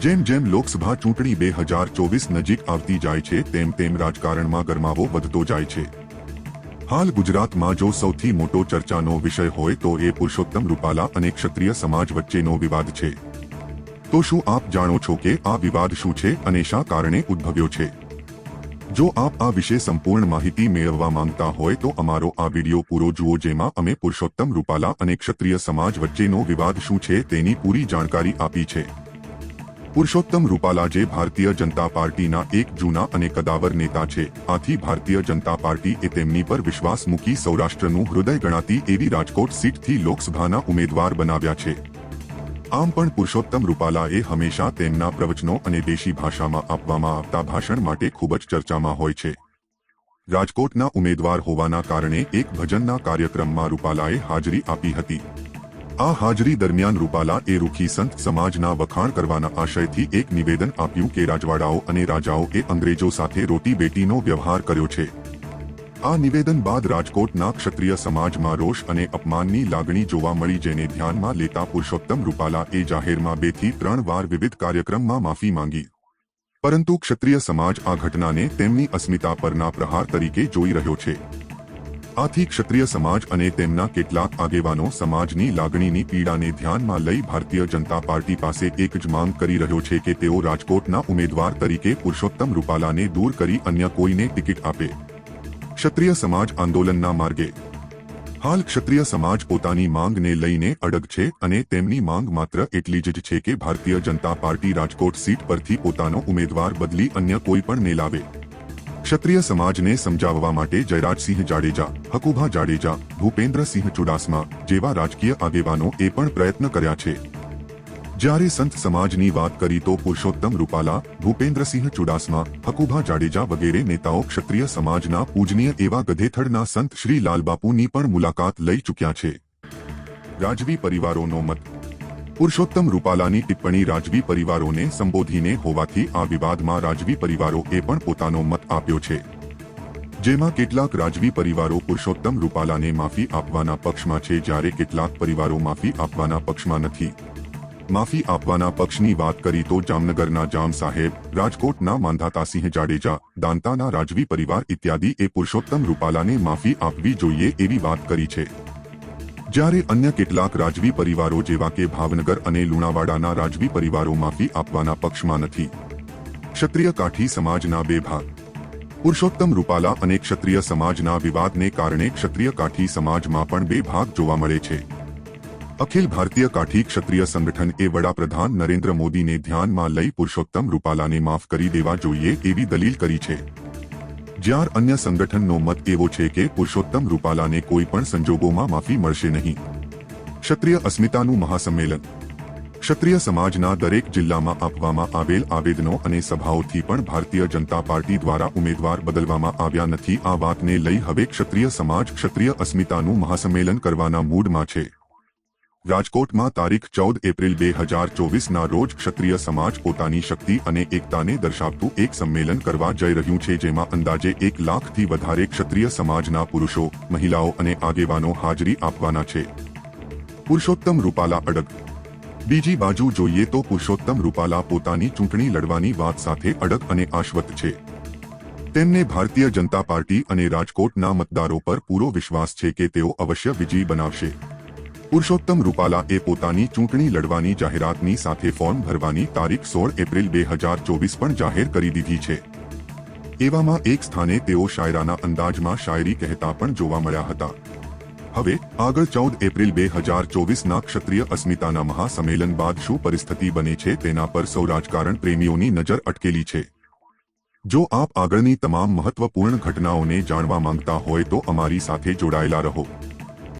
જેમ જેમ લોકસભા ચૂંટણી બે હજાર ચોવીસ નજીક આવતી જાય છે, તેમ તેમ રાજકારણમાં ગરમાવો વધતો જાય છે. હાલ ગુજરાતમાં જો સૌથી મોટો ચર્ચાનો વિષય હોય તો એ પુરુષોત્તમ રૂપાલા અને ક્ષત્રિય સમાજ વચ્ચેનો વિવાદ છે. તો શું આપ જાણો છો કે આ વિવાદ શું છે અને શા કારણે ઉદ્ભવ્યો છે? જો આપ આ વિશે સંપૂર્ણ માહિતી મેળવવા માંગતા હોય તો અમારો આ વિડિયો પૂરો જુઓ જેમાં અમે પુરુષોત્તમ રૂપાલા અને ક્ષત્રિય સમાજ વચ્ચેનો વિવાદ શું છે તેની પૂરી જાણકારી આપી છે. પુરુષોત્તમ રૂપાલા જે ભારતીય જનતા પાર્ટીના એક જૂના અને કદાવર નેતા છે, આથી ભારતીય જનતા પાર્ટી એ તેમની પર વિશ્વાસ મૂકી સૌરાષ્ટ્રનું હૃદય ગણાતી એવી રાજકોટ સીટથી લોકસભાના ઉમેદવાર બનાવ્યા છે. આમ પણ પુરુષોત્તમ રૂપાલાએ હંમેશા તેમના પ્રવચનો અને દેશી ભાષામાં આપવામાં આવતા ભાષણ માટે ખૂબ જ ચર્ચામાં હોય છે. રાજકોટના ઉમેદવાર હોવાના કારણે એક ભજનના કાર્યક્રમમાં રૂપાલાએ હાજરી આપી હતી. આ હાજરી દરમિયાન રૂપાલા એ રૂખી સંત સમાજના વખાણ કરવાના આશયથી એક નિવેદન આપ્યું કે રાજવાડાઓ અને રાજાઓ એ અંગ્રેજો સાથે રોટી બેટીનો વ્યવહાર કર્યો છે. આ નિવેદન બાદ રાજકોટના ક્ષત્રિય સમાજમાં રોષ અને અપમાનની લાગણી જોવા મળી જેને ધ્યાનમાં લેતા પુરુષોત્તમ રૂપાલા એ જાહેરમાં બેથી ત્રણ વાર વિવિધ કાર્યક્રમમાં માફી માંગી. પરંતુ ક્ષત્રિય સમાજ આ ઘટનાને તેમની અસ્મિતા પરના પ્રહાર તરીકે જોઈ રહ્યો છે. આથી ક્ષત્રિય સમાજ અને તેમના કેટલાક આગેવાનો સમાજની લાગણીની પીડાને ધ્યાનમાં લઈ ભારતીય જનતા પાર્ટી પાસે એક જ માંગ કરી રહ્યો છે કે તેઓ રાજકોટના ઉમેદવાર તરીકે પુરુષોત્તમ રૂપાલાને દૂર કરી અન્ય કોઈને ટિકિટ આપે. ક્ષત્રિય સમાજ આંદોલનના માર્ગે. હાલ ક્ષત્રિય સમાજ પોતાની માંગને લઈને અડગ છે અને તેમની માંગ માત્ર એટલી જ છે કે ભારતીય જનતા પાર્ટી રાજકોટ સીટ પરથી પોતાનો ઉમેદવાર બદલી અન્ય કોઈ પણ ને લાવે. ક્ષત્રિય સમાજને સમજાવવા માટે જયરાજસિંહ જાડેજા, હકુભા જાડેજા, ભૂપેન્દ્રસિંહ ચુડાસમા જેવા રાજકીય આગેવાનો એ પણ પ્રયત્ન કર્યા છે. જ્યારે સંત સમાજની વાત કરી તો પુરુષોત્તમ રૂપાલા, ભૂપેન્દ્રસિંહ ચુડાસમા, હકુભા જાડેજા વગેરે નેતાઓ ક્ષત્રિય સમાજના પૂજનીય એવા ગધેથડના સંત શ્રી લાલબાપુની પણ મુલાકાત લઈ ચૂક્યા છે. રાજવી પરિવારોનો મત. પુરુષોત્તમ રૂપાલાની ટિપ્પણી રાજવી પરિવારોને સંબોધીને હોવાથી આ વિવાદમાં રાજવી પરિવારો એ પણ પોતાનો મત આપ્યો છે. જેમાં કેટલાક રાજવી પરિવારો પુરુષોત્તમ રૂપાલાને માફી આપવાના પક્ષમાં છે, જ્યારે કેટલાક પરિવારો માફી આપવાના પક્ષમાં નથી. માફી આપવાના પક્ષની વાત કરી તો જામનગરના જામ સાહેબ, રાજકોટના માંધાતાસિંહ જાડેજા, દાંતાના રાજવી પરિવાર ઇત્યાદિ એ પુરુષોત્તમ રૂપાલાને માફી આપવી જોઈએ એવી વાત કરી છે. જ્યારે અન્ય કેટલાક રાજવી પરિવારો જેવા કે ભાવનગર અને લુણાવાડાના રાજવી પરિવારો માફી આપવાના પક્ષમાં નથી. ક્ષત્રિય કાઠી સમાજના બે ભાગ. પુરુષોત્તમ રૂપાલા અને ક્ષત્રિય સમાજના વિવાદને કારણે ક્ષત્રિય કાઠી સમાજમાં પણ બે ભાગ જોવા મળે છે. અખિલ ભારતીય કાઠી ક્ષત્રિય સંગઠન એ વડાપ્રધાન નરેન્દ્ર મોદીને ધ્યાનમાં લઈ પુરુષોત્તમ રૂપાલાને માફ કરી દેવા જોઈએ એવી દલીલ કરી છે. જ્યાર અન્ય સંગઠનનો મત એવો છે કે પુરુષોત્તમ રૂપાલાને કોઈ પણ સંજોગોમાં માફી મળશે નહીં. ક્ષત્રિય અસ્મિતાનું મહાસંમેલન. ક્ષત્રિય સમાજના દરેક જિલ્લામાં આપવામાં આવેલ આવેદનો અને સભાઓથી પણ ભારતીય જનતા પાર્ટી દ્વારા ઉમેદવાર બદલવામાં આવ્યા નથી આ વાતને લઈ હવે ક્ષત્રિય સમાજ ક્ષત્રિય અસ્મિતાનું મહાસંમેલન કરવાના મૂડમાં છે. રાજકોટમાં તારીખ ચૌદ એપ્રિલ બે હજાર ચોવીસના રોજ ક્ષત્રિય સમાજ પોતાની શક્તિ અને એકતાને દર્શાવતું એક સંમેલન કરવા જઈ રહ્યું છે, જેમાં અંદાજે એક લાખથી વધારે ક્ષત્રિય સમાજના પુરુષો, મહિલાઓ અને આગેવાનો હાજરી આપવાના છે. પુરુષોત્તમ રૂપાલા અડગ. બીજી બાજુ જોઈએ તો પુરુષોત્તમ રૂપાલા પોતાની ચૂંટણી લડવાની વાત સાથે અડગ અને આશ્વત છે. તેમને ભારતીય જનતા પાર્ટી અને રાજકોટના મતદારો પર પૂરો વિશ્વાસ છે કે તેઓ અવશ્ય વિજયી બનાવશે. પુરુષોત્તમ રૂપાલા એ પોતાની ચૂંટણી લડવાની જાહેરાતની સાથે ફોર્મ ભરવાની તારીખ સોળ એપ્રિલ બે હજાર ચોવીસ પણ જાહેર કરી દીધી છે. એવામાં એક સ્થાને તેઓ શાયરાના અંદાજમાં શાયરી કહેતા પણ જોવા મળ્યા હતા. હવે, આગળ ચૌદ એપ્રિલ બે હજાર ચોવીસના ક્ષત્રિય અસ્મિતાના મહાસંમેલન બાદ શું પરિસ્થિતિ બને છે તેના પર સૌ રાજકારણ પ્રેમીઓની નજર અટકેલી છે. જો આપ આગળની તમામ મહત્વપૂર્ણ ઘટનાઓને જાણવા માંગતા હોય તો અમારી સાથે જોડાયેલા રહો.